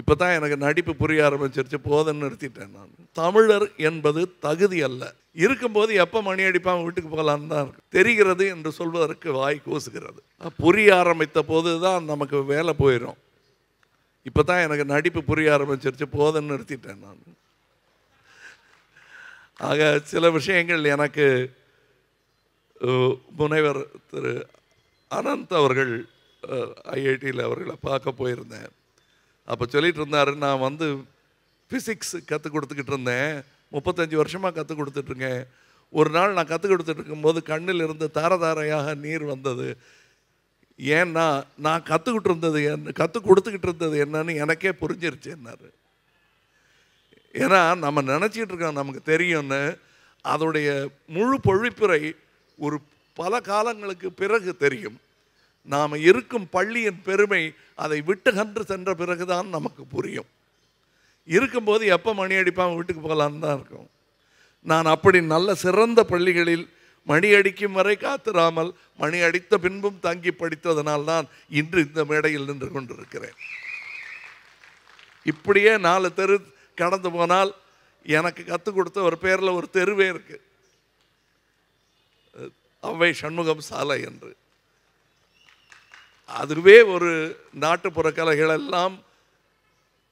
இப்போ தான் எனக்கு நடிப்பு புரிய ஆரம்பிச்சிருச்சு. போதுன்னு நிறுத்திட்டேன் நான். தமிழர் என்பது தகுதி அல்ல. இருக்கும்போது எப்போ மணி அடிப்பாங்க வீட்டுக்கு போகலான்னு தான் இருக்கு தெரிகிறது என்று சொல்வதற்கு வாய் கூசுகிறது. புரிய ஆரம்பித்த போது தான் நமக்கு வேலை போயிடும் இப்போ தான் எனக்கு நடிப்பு புரிய ஆரம்பிச்சிருச்சு. போதுன்னு நிறுத்திட்டேன் நான். ஆக சில விஷயங்கள் எனக்கு முனைவர் திரு அனந்த் அவர்கள் ஐஐடியில் அவர்களை பார்க்க போயிருந்தேன். அப்போ சொல்லிட்டு இருந்தார் நான் வந்து ஃபிசிக்ஸ் கற்றுக் கொடுத்துக்கிட்டு இருந்தேன். முப்பத்தஞ்சு வருஷமாக கற்றுக் கொடுத்துட்ருக்கேன். ஒரு நாள் நான் கற்றுக் கொடுத்துட்டு இருக்கும்போது கண்ணில் இருந்து தாரதாரையாக நீர் வந்தது. ஏன்னா நான் கற்றுக்கிட்டு இருந்தது என்ன கற்றுக் கொடுத்துக்கிட்டு இருந்தது என்னன்னு எனக்கே புரிஞ்சிருச்சு என்னாரு. ஏன்னா நம்ம நினச்சிக்கிட்டு இருக்கோம் நமக்கு தெரியும்னு. அதோடைய முழு பொழிப்புரை ஒரு பல காலங்களுக்கு பிறகு தெரியும். நாம் இருக்கும் பள்ளியின் பெருமை அதை விட்டு கன்று சென்ற பிறகுதான் நமக்கு புரியும். இருக்கும்போது எப்போ மணி அடிப்பாமல் வீட்டுக்கு போகலான்னு தான் இருக்கும். நான் அப்படி நல்ல சிறந்த பள்ளிகளில் மணி அடிக்கும் வரை காத்திராமல் மணி அடித்த பின்பும் தங்கி படித்ததனால் தான் இன்று இந்த மேடையில் நின்று கொண்டிருக்கிறேன். இப்படியே நாலு தெரு கடந்து போனால் எனக்கு கற்றுக் கொடுத்த ஒரு பேரில் ஒரு தெருவே இருக்குது அவ்வை சண்முகம் சாலை என்று. அதுவே ஒரு நாட்டுப்புற கலைகள் எல்லாம்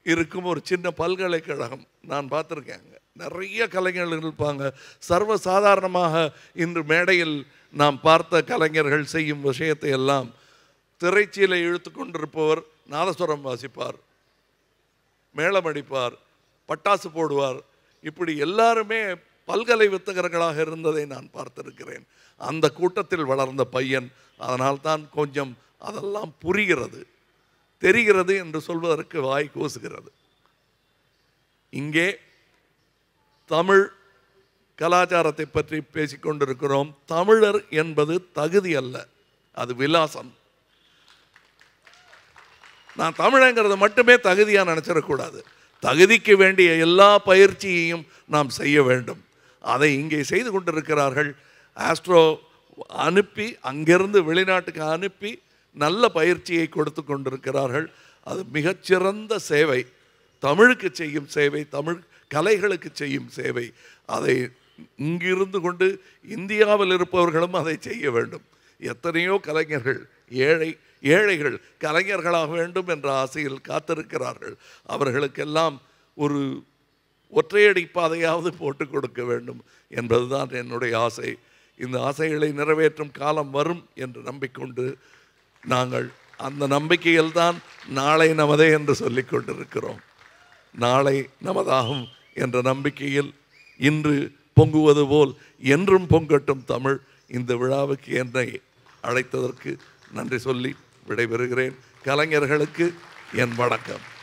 இருக்கும் ஒரு சின்ன பல்கலைக்கழகம். நான் பார்த்துருக்கேன் நிறைய கலைஞர்கள் இருப்பாங்க. சர்வ சாதாரணமாக இன்று மேடையில் நாம் பார்த்த கலைஞர்கள் செய்யும் விஷயத்தை எல்லாம் திரைச்சீலை இழுத்து கொண்டிருப்பவர் நாதஸ்வரம் வாசிப்பார். மேளமடிப்பார் பட்டாசு போடுவார். இப்படி எல்லாருமே பல்கலை வித்தகர்களாக இருந்ததை நான் பார்த்திருக்கிறேன். அந்த கூட்டத்தில் வளர்ந்த பையன். அதனால் தான் கொஞ்சம் அதெல்லாம் புரிகிறது. தெரிகிறது என்று சொல்வதற்கு வாய் கூசுகிறது. இங்கே தமிழ் கலாச்சாரத்தை பற்றி பேசிக்கொண்டிருக்கிறோம். தமிழர் என்பது தகுதி அல்ல அது விலாசம். நான் தமிழங்கிறது மட்டுமே தகுதியாக நினச்சிடக்கூடாது. தகுதிக்கு வேண்டிய எல்லா பயிற்சியையும் நாம் செய்ய வேண்டும். அதை இங்கே செய்து கொண்டிருக்கிறார்கள். ஆஸ்ட்ரோ அனுப்பி அங்கிருந்து வெளிநாட்டுக்கு அனுப்பி நல்ல பயிற்சியை கொடுத்து கொண்டிருக்கிறார்கள். அது மிகச்சிறந்த சேவை. தமிழுக்கு செய்யும் சேவை தமிழ் கலைகளுக்கு செய்யும் சேவை. அதை இங்கிருந்து கொண்டு இந்தியாவில் இருப்பவர்களும் அதை செய்ய வேண்டும். எத்தனையோ கலைஞர்கள் ஏழை ஏழைகள் கலைஞர்களாக வேண்டும் என்ற ஆசையில் காத்திருக்கிறார்கள். அவர்களுக்கெல்லாம் ஒரு ஒற்றையடி பாதையாவது போட்டு கொடுக்க வேண்டும் என்பதுதான் என்னுடைய ஆசை. இந்த ஆசைகளை நிறைவேற்றும் காலம் வரும் என்று நம்பிக்கொண்டு நாங்கள் அந்த நம்பிக்கையில்தான் நாளை நமதே என்று சொல்லிக் கொண்டிருக்கிறோம். நாளை நமதாகும் என்ற நம்பிக்கையில் இன்று பொங்குவது போல் என்றும் பொங்கட்டும் தமிழ் இந்த விழாவுக்கு என்னை அழைத்ததற்கு நன்றி சொல்லி விடைபெறுகிறேன். கலைஞர்களுக்கு என் வணக்கம்.